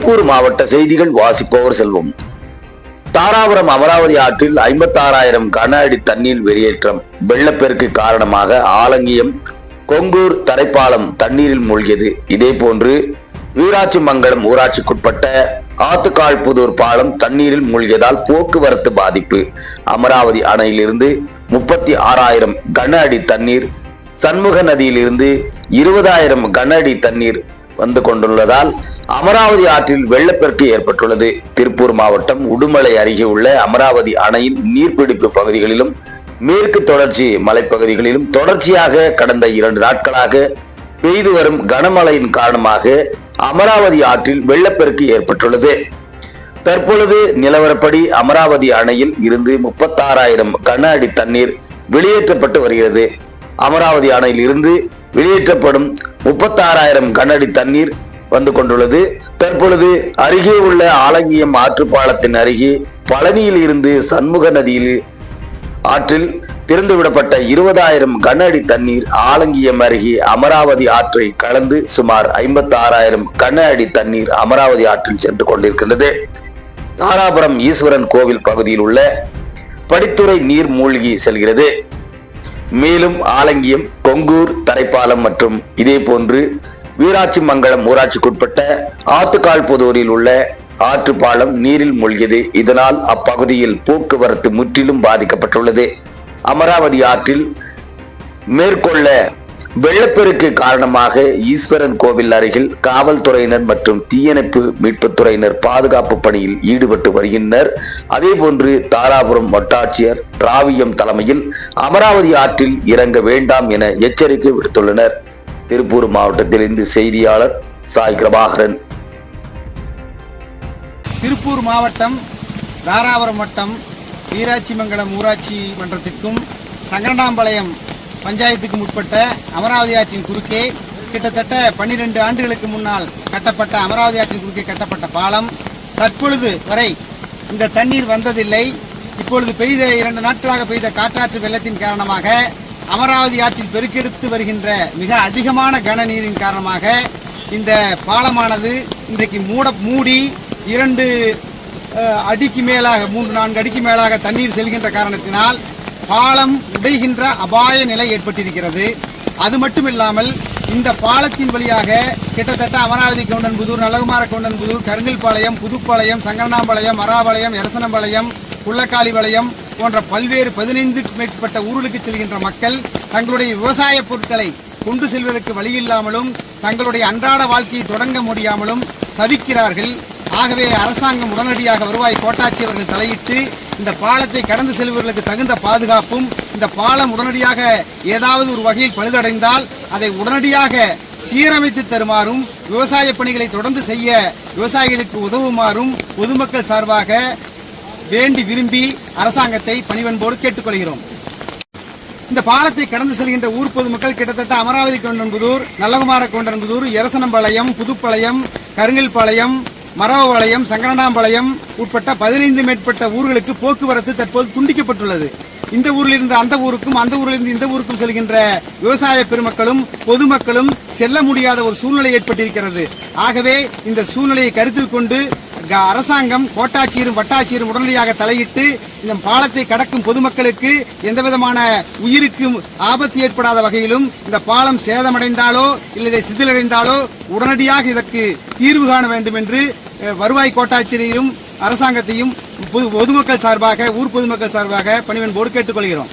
திருப்பூர் மாவட்ட செய்திகள் வாசிப்பவர் செல்வம். தாராபுரம் அமராவதி ஆற்றில் ஐம்பத்தாறாயிரம் கன அடி தண்ணீர் வெளியேற்றம் வெள்ளப்பெருக்கு காரணமாக ஆலங்கியம் கொங்கூர் தரைப்பாலம் தண்ணீரில் மூழ்கியது. இதே போன்று வீராட்சி மங்கலம் ஊராட்சிக்குட்பட்ட ஆத்துக்கால்புதூர் பாலம் தண்ணீரில் மூழ்கியதால் போக்குவரத்து பாதிப்பு. அமராவதி அணையிலிருந்து முப்பத்தி ஆறாயிரம் கன அடி தண்ணீர் சண்முக நதியிலிருந்து இருபதாயிரம் கன அடி தண்ணீர் வந்து கொண்டுள்ளதால் அமராவதி ஆற்றில் வெள்ளப்பெருக்கு ஏற்பட்டுள்ளது. திருப்பூர் மாவட்டம் உடுமலை அருகே உள்ள அமராவதி அணையின் நீர்பிடிப்பு பகுதிகளிலும் மேற்கு தொடர்ச்சி மலைப்பகுதிகளிலும் தொடர்ச்சியாக கடந்த இரண்டு நாட்களாக பெய்து வரும் கனமழையின் காரணமாக அமராவதி ஆற்றில் வெள்ளப்பெருக்கு ஏற்பட்டுள்ளது. தற்பொழுது நிலவரப்படி அமராவதி அணையில் இருந்து முப்பத்தாறாயிரம் கன அடி தண்ணீர் வெளியேற்றப்பட்டு வருகிறது. அமராவதி அணையில் இருந்து வெளியேற்றப்படும் முப்பத்தாறாயிரம் கனஅடி தண்ணீர் வந்து கொண்டுள்ளது. தற்பொழுது அருகே உள்ள ஆலங்கியம் ஆற்று பாலத்தின் அருகே பழனியில் இருந்து சண்முக நதியில் ஆற்றில் திறந்துவிடப்பட்ட இருபதாயிரம் கன அடி தண்ணீர் ஆலங்கியம் அருகே அமராவதி ஆற்றை கலந்து சுமார் ஐம்பத்தி ஆறாயிரம் கன அடி தண்ணீர் அமராவதி ஆற்றில் சென்று கொண்டிருக்கின்றது. தாராபுரம் ஈஸ்வரன் கோவில் பகுதியில் உள்ள படித்துறை நீர் மூழ்கி செல்கிறது. மேலும் ஆலங்கியம் கொங்கூர் தரைப்பாலம் மற்றும் இதே போன்று வீராட்சி மங்கலம் ஊராட்சிக்குட்பட்ட ஆத்துக்கால் புதூரில் உள்ள ஆற்று பாலம் நீரில் மூழ்கியது. இதனால் அப்பகுதியில் போக்குவரத்து முற்றிலும் பாதிக்கப்பட்டுள்ளது. அமராவதி ஆற்றில் மேற்கொள்ள வெள்ளப்பெருக்கு காரணமாக ஈஸ்வரன் கோவில் அருகில் காவல்துறையினர் மற்றும் தீயணைப்பு மீட்புத் துறையினர் பாதுகாப்பு பணியில் ஈடுபட்டு வருகின்றனர். அதேபோன்று தாராபுரம் வட்டாட்சியர் திராவியம் தலைமையில் அமராவதி ஆற்றில் இறங்க வேண்டாம் என எச்சரிக்கை விடுத்துள்ளனர். திருப்பூர் மாவட்டத்திலிருந்து செய்தியாளர் சாய் பிரபாகரன். திருப்பூர் மாவட்டம் தாராபுரம் வட்டம் வீராட்சிமங்கலம் ஊராட்சி மன்றத்திற்கும் சங்கரனாம்பாளையம் பஞ்சாயத்துக்கு உட்பட்ட அமராவதி ஆற்றின் குறுக்கே கிட்டத்தட்ட பன்னிரண்டு ஆண்டுகளுக்கு முன்னால் கட்டப்பட்ட அமராவதி ஆற்றின் குறுக்கே கட்டப்பட்ட பாலம். தற்பொழுது வரை இந்த தண்ணீர் வந்ததில்லை. இப்பொழுது பெய்த இரண்டு நாட்களாக பெய்த காற்றாற்று வெள்ளத்தின் காரணமாக அமராவதி ஆற்றில் பெருக்கெடுத்து வருகின்ற மிக அதிகமான கன நீரின் காரணமாக இந்த பாலமானது இன்றைக்கு மூட மூடி இரண்டு அடிக்கு மேலாக மூன்று நான்கு அடிக்கு மேலாக தண்ணீர் செல்கின்ற காரணத்தினால் பாலம் உடைகின்ற அபாய நிலை ஏற்பட்டிருக்கிறது. அது மட்டுமில்லாமல் இந்த பாலத்தின் வழியாக கிட்டத்தட்ட அமராவதி கவுண்டன்புதூர் நலகுமார கவுண்டன்புதூர் கருங்கல்பாளையம் புதுப்பாளையம் சங்கரனாம்பாளையம் மராபாளையம் எரசனம்பாளையம் உள்ளக்காளிபாளையம் போன்ற பல்வேறு பதினைந்துக்கு மேற்பட்ட ஊர்களுக்கு செல்கின்ற மக்கள் தங்களுடைய விவசாய பொருட்களை கொண்டு செல்வதற்கு வழியில்லாமலும் தங்களுடைய அன்றாட வாழ்க்கையை தொடங்க முடியாமலும் தவிக்கிறார்கள். ஆகவே அரசாங்கம் உடனடியாக வருவாய் கோட்டாட்சி அவர்கள் தலையிட்டு இந்த பாலத்தை கடந்து செல்பவர்களுக்கு தகுந்த பாதுகாப்பும் இந்த பாலம் உடனடியாக ஏதாவது ஒரு வகையில் பழுதடைந்தால் அதை உடனடியாக சீரமைத்து தருமாறும் விவசாய பணிகளை தொடர்ந்து செய்ய விவசாயிகளுக்கு உதவுமாறும் பொதுமக்கள் சார்பாக வேண்டி விரும்பி அரசாங்கத்தை பணிவன்போடு கேட்டுக்கொள்கிறோம். இந்த பாலத்தை கடந்து செல்கின்ற ஊர் பொதுமக்கள் கிட்டத்தட்ட அமராவதி கொண்டன்புதூர் நல்லகுமார கொண்டன்புதூர் எரசனம்பாளையம் புதுப்பாளையம் கருங்கல்பாளையம் மரவபாளையம் சங்கரனாம்பாளையம் உட்பட்ட பதினைந்து மேற்பட்ட ஊர்களுக்கு போக்குவரத்து தற்போது துண்டிக்கப்பட்டுள்ளது. இந்த ஊரில் இருந்து அந்த ஊருக்கும் அந்த ஊரில் இருந்து இந்த ஊருக்கும் செல்கின்ற விவசாய பெருமக்களும் பொதுமக்களும் செல்ல முடியாத ஒரு சூழ்நிலை ஏற்பட்டிருக்கிறது. ஆகவே இந்த சூழ்நிலையை கருத்தில் கொண்டு அரசாங்கம் கோட்டாட்சியரும் வட்டாட்சியரும் உடனடியாக தலையிட்டு இந்த பாலத்தை கடக்கும் பொதுமக்களுக்கு எந்தவிதமான உயிருக்கு ஆபத்து ஏற்படாத வகையிலும் இந்த பாலம் சேதமடைந்தாலோ இல்லை சிதிலடைந்தாலோ உடனடியாக இதற்கு தீர்வு காண வேண்டும் என்று வருவாய் கோட்டாட்சியரையும் அரசாங்கத்தையும் பொது- பொதுமக்கள் சார்பாக ஊர் பொதுமக்கள் சார்பாக பணிவன்போடு கேட்டுக்கொள்கிறோம்.